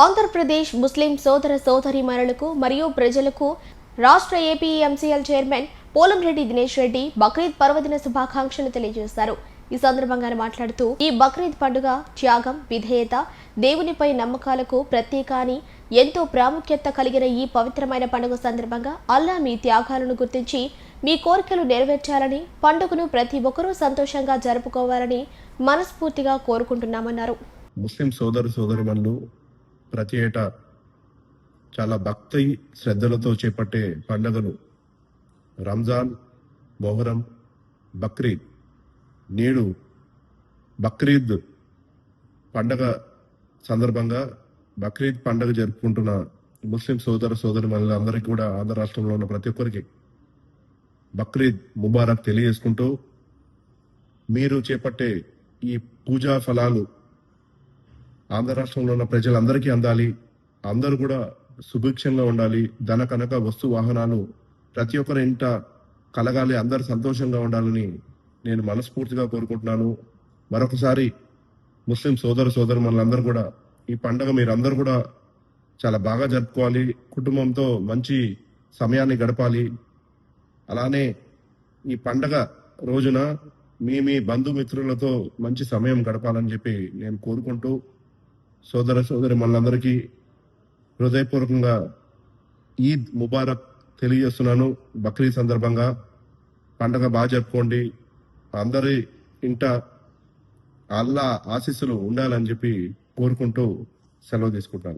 ఆంధ్రప్రదేశ్ ముస్లిం సోదర సోదరిమణులకు మరియు ప్రజలకు రాష్ట్ర ఏపీఎంసీఎల్ చైర్మన్ పోలంరెడ్డి దినేష్ రెడ్డి బక్రీద్ పర్వదిన శుభాకాంక్షలు తెలియజేశారు. ఈ సందర్భంగా మాట్లాడుతూ ఈ బక్రీద్ పండుగ త్యాగం విధేయత దేవునిపై నమ్మకాలకు ప్రత్యేక అని ఎంతో ప్రాముఖ్యత కలిగిన ఈ పవిత్రమైన పండుగ సందర్భంగా అల్లా మీ త్యాగాలను గుర్తించి మీ కోరికలు నెరవేర్చాలని పండుగను ప్రతి ఒక్కరూ సంతోషంగా జరుపుకోవాలని మనస్ఫూర్తిగా కోరుకుంటున్నామన్నారు. ముస్లిం సోదరు సోదరిమణులు ప్రతి ఏటా చాలా భక్తి శ్రద్ధలతో చేపట్టే పండుగలు. రంజాన్ మొహరం బక్రీద్ నేడు బక్రీద్ పండగ సందర్భంగా బక్రీద్ పండగ జరుపుకుంటున్న ముస్లిం సోదర సోదరి అందరికీ కూడా ఆంధ్ర రాష్ట్రంలో ఉన్న ప్రతి ఒక్కరికి బక్రీద్ ముబారక్ తెలియజేసుకుంటూ మీరు చేపట్టే ఈ పూజా ఫలాలు ఆంధ్ర రాష్ట్రంలో ఉన్న ప్రజలందరికీ అందాలి. అందరూ కూడా సుభిక్షంగా ఉండాలి. ధన కనుక వస్తు వాహనాలు ప్రతి ఒక్కరి ఇంట కలగాలి. అందరు సంతోషంగా ఉండాలని నేను మనస్ఫూర్తిగా కోరుకుంటున్నాను. మరొకసారి ముస్లిం సోదర సోదరు మనందరూ కూడా ఈ పండగ మీరందరూ కూడా చాలా బాగా జరుపుకోవాలి. కుటుంబంతో మంచి సమయాన్ని గడపాలి. అలానే ఈ పండగ రోజున మీ మీ బంధుమిత్రులతో మంచి సమయం గడపాలని చెప్పి నేను కోరుకుంటూ సోదర సోదరి మనందరికీ హృదయపూర్వకంగా ఈద్ ముబారక్ తెలియజేస్తున్నాను. బక్రీద్ సందర్భంగా పండగ బాగా జరుపుకోండి. అందరి ఇంట అల్లా ఆశీస్సులు ఉండాలని చెప్పి కోరుకుంటూ సెలవు తీసుకుంటాను.